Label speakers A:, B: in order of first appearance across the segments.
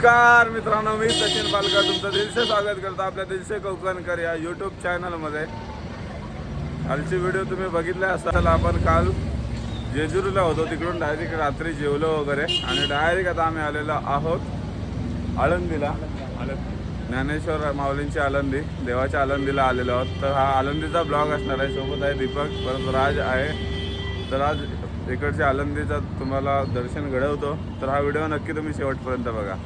A: नमस्कार मित्रांनो मी सचिन पालकर तुमचं दिलसे स्वागत करतो आपल्या दिलसे कोकणकर या यूट्यूब चॅनलमध्ये कालचे व्हिडिओ तुम्ही बघितले असाल आपण काल जेजुरीला होतो तिकडून डायरेक्ट रात्री जेवलो वगैरे. आणि डायरेक्ट आता आम्ही आलेलो आहोत आळंदीला. ज्ञानेश्वर माऊलींची आळंदी देवाच्या आळंदीला आलेलो आहोत. तर हा आळंदीचा ब्लॉग असणार आहे सोबत आहे दीपक परत राज आहे. तर आज इकडच्या आलंदीचा तुम्हाला दर्शन घडवतो. तर हा व्हिडिओ नक्की तुम्ही शेवटपर्यंत बघा.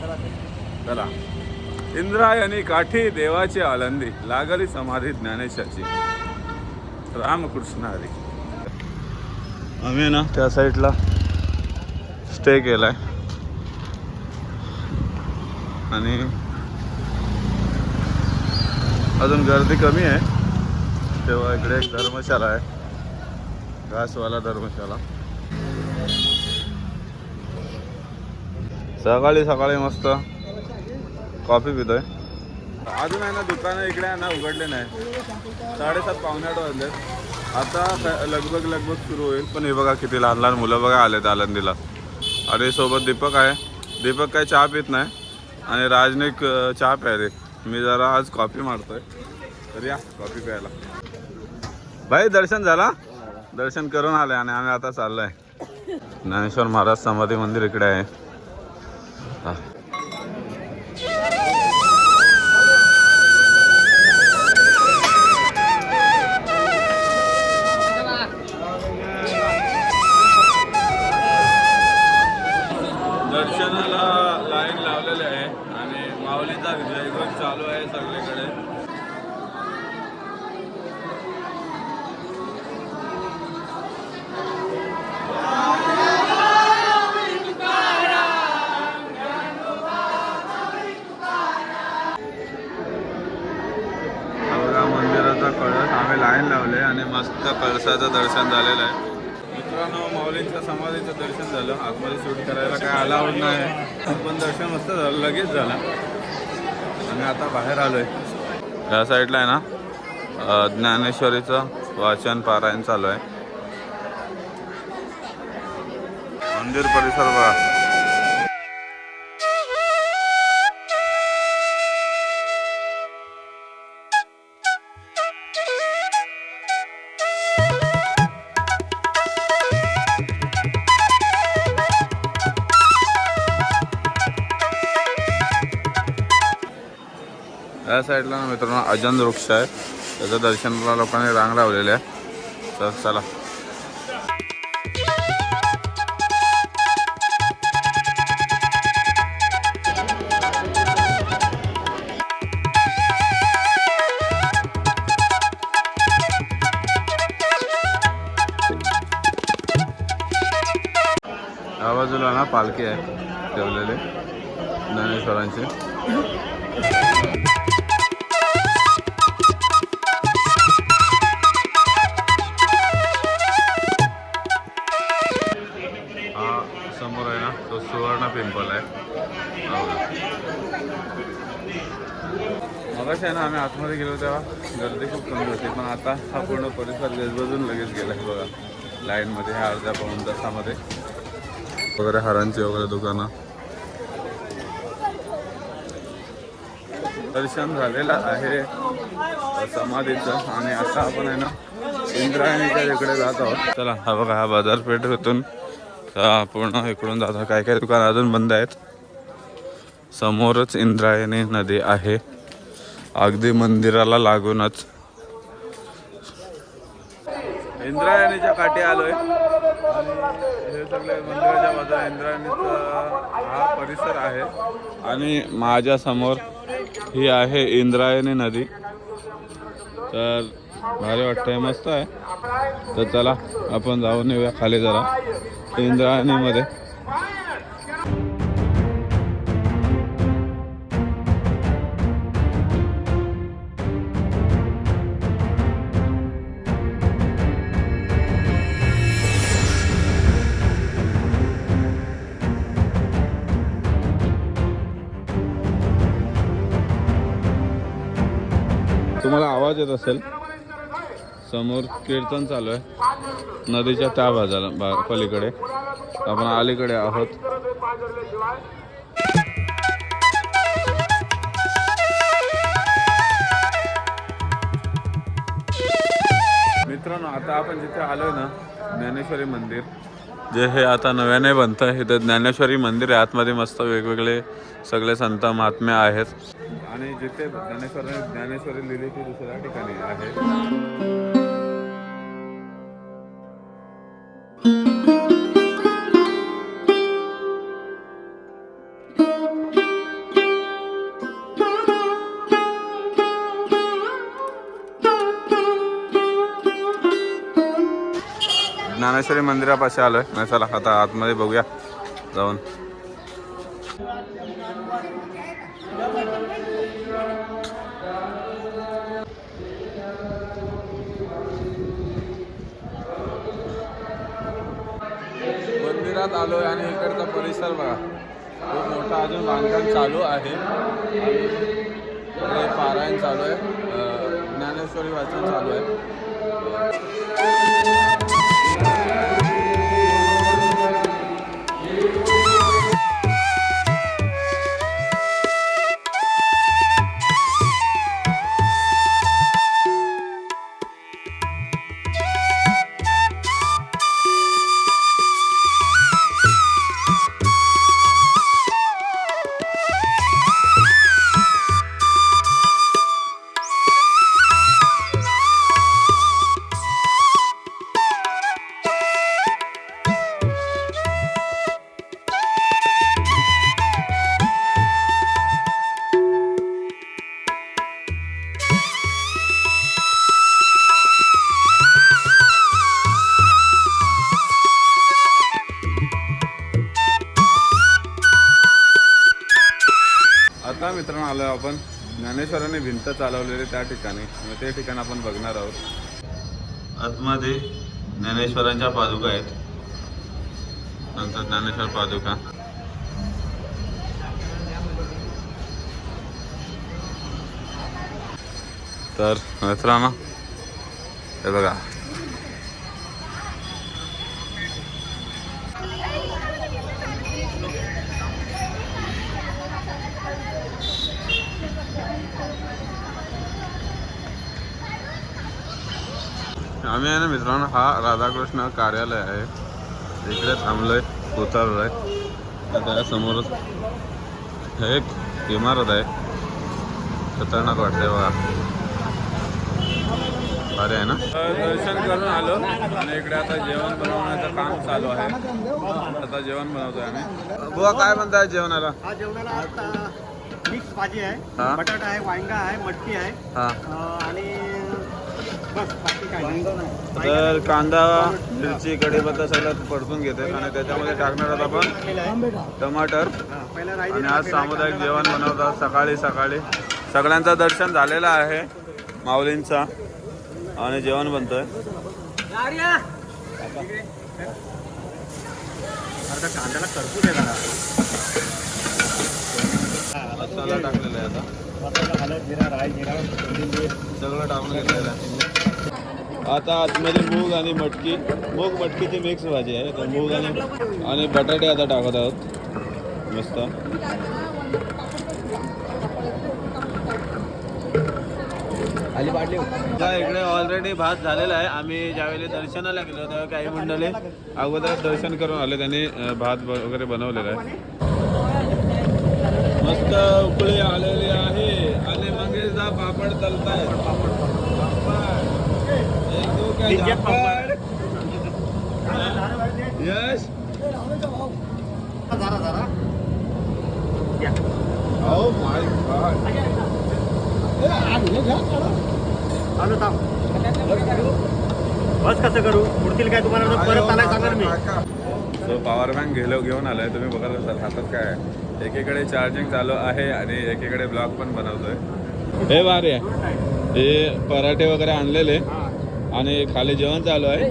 A: चला इंद्रायणी काठी देवाची आळंदी लागली समाधी ज्ञानेशाची. रामकृष्ण हरी. आम्ही ना त्या साईडला स्टे केलाय. आणि अजून गर्दी कमी आहे. तेव्हा इकडे एक धर्मशाला आहे. घासवाला धर्मशाला. सकाळी सकाळी मस्त कॉफी पितोय. अजून आहे ना दुकानं इकडे आहे ना उघडले नाही. साडेसात पावणे आठ वाजले आता लगभग लगभग सुरू होईल. पण हे बघा किती लहान लहान मुलं बघा आलेत आळंदीला आणि सोबत दीपक आहे. दीपक काय चहा पित नाही. आणि राजने चहा प्यायले मी जरा आज कॉफी मारतोय. तर या कॉफी प्यायला. भाई दर्शन झाला? दर्शन करून आले आणि आम्ही आता चाललोय. ज्ञानेश्वर महाराज समाधी मंदिर इकडे आहे. हा. दर्शनाला लाईन लावलेली आहे आणि माऊलीचा जयघोष चालू आहे सगळीकडे आम्ही लाईन लावले आणि मस्त कळसाचं दर्शन झालेलं आहे. मित्रांनो माऊलींच्या समाधीचं दर्शन झालं. आतमध्ये शूट करायला काय अलाउड नाही. पण दर्शन मस्त झालं लगेच झालं. आणि आता बाहेर आलोय. या साईडला आहे ना ज्ञानेश्वरीचं वाचन पारायण चालू आहे. मंदिर परिसर बघा. या साईडला ना मित्रांनो अजंत वृक्ष आहे. त्याचं दर्शनाला लोकांनी रांग लावलेली आहे. तर चला. बाजूला ना पालखी आहे ठेवलेले ज्ञानेश्वरांचे. मगाशी आहे ना आम्ही आतमध्ये गेलो तेव्हा. गर्दी खूप कमी होती पण आता हा पूर्ण परिसर गजबजून लगेच गेला आहे बघा. लाईनमध्ये ह्या अर्ध्या पाऊन तासामध्ये. वगैरे हारांची वगैरे दुकानं. दर्शन झालेलं आहे. समाधीचं. आणि आता आपण आहे ना इंद्रायणीच्या इकडे जात आहोत. चला हा बघा हा बाजारपेठेतून पूर्ण इकडून जातो काय काय दुकान अजून बंद आहेत? समोरच इंद्रायणी नदी आहे. अगदी मंदिराला लागूनच. इंद्रायणीच्या काठी आलोय. आणि हे सगळे मंदिराच्या बाजूला इंद्रायणीचा हा परिसर आहे. आणि माझ्यासमोर ही आहे इंद्रायणी नदी. तर भारी वाटतंय मस्त आहे. तर चला आपण जाऊन येऊया खाली जरा. इंद्रायणीमध्ये. आवाज येत असेल. समोर कीर्तन चालू आहे. नदीच्या त्या बाजाला बा पलीकडे. आपण अलीकडे आहोत. मित्रांनो आता आपण जिथे आलोय ना ज्ञानेश्वरी मंदिर. जे हे आता नव्याने बनतं आहे तर ज्ञानेश्वरी मंदिर आहे. आतमध्ये मस्त वेगवेगळे सगळे संत महात्मे आहेत. आणि जिथे ज्ञानेश्वरी ज्ञानेश्वरी लिहिली ती दुसऱ्या ठिकाणी आहे. ज्ञानेश्वरी मंदिरापाशी आलोय. नाही चला आता आतमध्ये बघूया. जाऊन. त्यात आलो आहे आणि इकडचा परिसर बघा. खूप मोठा अजून बांधकाम चालू आहे. आणि इकडे पारायण चालू आहे. ज्ञानेश्वरी वाचन चालू आहे. भिंत चालवलेली त्या ठिकाणी. मग ते ठिकाण आपण बघणार आहोत. आतमध्ये ज्ञानेश्वरांच्या पादुका आहेत. नंतर ज्ञानेश्वर पादुका. तर मित्रांनो हे बघा. आम्ही आहे ना मित्रांनो हा राधाकृष्ण कार्यालय आहे. इकडे थांबलोय उतरलोय. त्या समोरच हे एक इमारत आहे. खतरनाक वाटतंय बघा. अरे आहे ना? दर्शन करून आलो आणि इकडे आता जेवण बनवण्याचं काम चालू आहे. आता जेवण बनवतोय आम्ही. बुवा काय म्हणताय जेवणाला?
B: हा आता मिक्स भाजी
A: हा.
B: आहे बटाटा आहे वांगा आहे मटकी आहे.
A: हा.
B: आणि.
A: तर कांदा मिरची कढीपत्ता सगळं परतून घेते आणि त्याच्यामध्ये टाकणार आहोत आपण टमाटर. आणि आज सामुदायिक जेवण बनवतात सकाळी सकाळी. सगळ्यांचं दर्शन झालेलं आहे माऊलींचा आणि जेवण बनतोय.
B: कांद्याला करपूर आहे
A: मसाला टाकलेला आहे आता. सगळं टाकून घेतलेलं आता आतमध्ये मूग आणि मटकी मूग मटकीची मिक्स भाजी आहे. तर मूग आणि आणि बटाटे आता टाकत आहोत. मस्त. आता इकडे ऑलरेडी भात झालेला आहे. आम्ही ज्यावेळी दर्शनाला गेलो तेव्हा काही मंडळी अगोदर दर्शन करून आले. त्यांनी भात वगैरे बनवलेला आहे. मस्त उकळी आलेली आहे. चलता है एक दो क्या
B: जरा जरा या.
A: ओ माय गॉड
B: आलो थांब बस कसं करू पुढतील काय तुम्हाला परत आलाय सांगणार मी
A: सो पॉवर बँक गेलो घेऊन आलोय. तुम्ही बघत असाल हातात काय एकीकडे चार्जिंग चालू आहे आणि एकीकडे ब्लॉग पण बनवतोय. हे भारी आहे. हे पराठे वगैरे आणलेले. आणि खाली जेवण चालू आहे.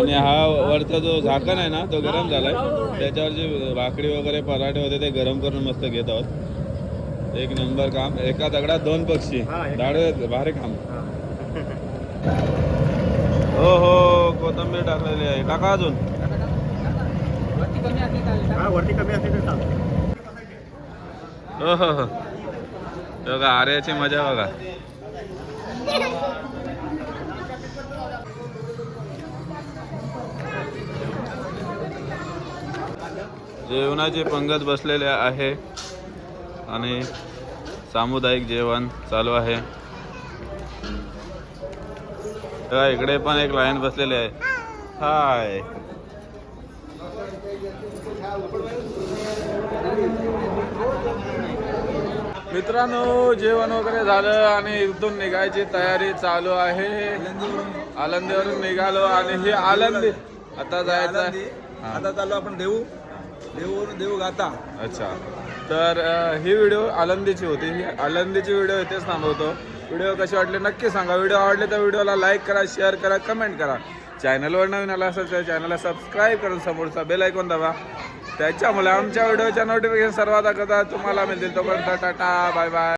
A: आणि हा वरचा जो झाकण आहे ना तो गरम झालाय. त्याच्यावर जे भाकरी वगैरे पराठे होते ते गरम करून मस्त घेत आहोत. एक नंबर काम. एका दगडात दोन पक्षी. दाढे भारी काम. हो. हो कोथंबीर टाकलेली आहे. टाका अजून.
B: वरती कमी चालतं.
A: हो हो हो. बघा आर्याची मजा बघा. जेवणाचे पंगत बसलेले आहे आणि सामुदायिक जेवण चालू आहे. बघा इकडे पण एक लाईन बसलेले आहे. हाय. मित्रांनो जेवण वगैरे झालं आणि इथून निघायची तयारी चालू आहे. आळंदीवरून निघालो आणि ही आळंदी. आता जायचं आहे.
B: आता चालू आपण देऊ देऊवरून देऊ गाता.
A: अच्छा. तर ही व्हिडिओ आळंदीची होती. ही आळंदीची व्हिडिओ इथेच थांबवतो. व्हिडिओ कशी वाटली नक्की सांगा. व्हिडिओ आवडले तर व्हिडिओला लाईक करा शेअर करा कमेंट करा. चॅनलवर नवीन आला असेल तर चॅनलला सबस्क्राईब करून समोरचा बेल ऐकून दाबा. त्याच्यामुळे आमच्या व्हिडिओच्या नोटिफिकेशन सर्वात अगोदर तुम्हाला मिळतील. तोपर्यंत टाटा बाय बाय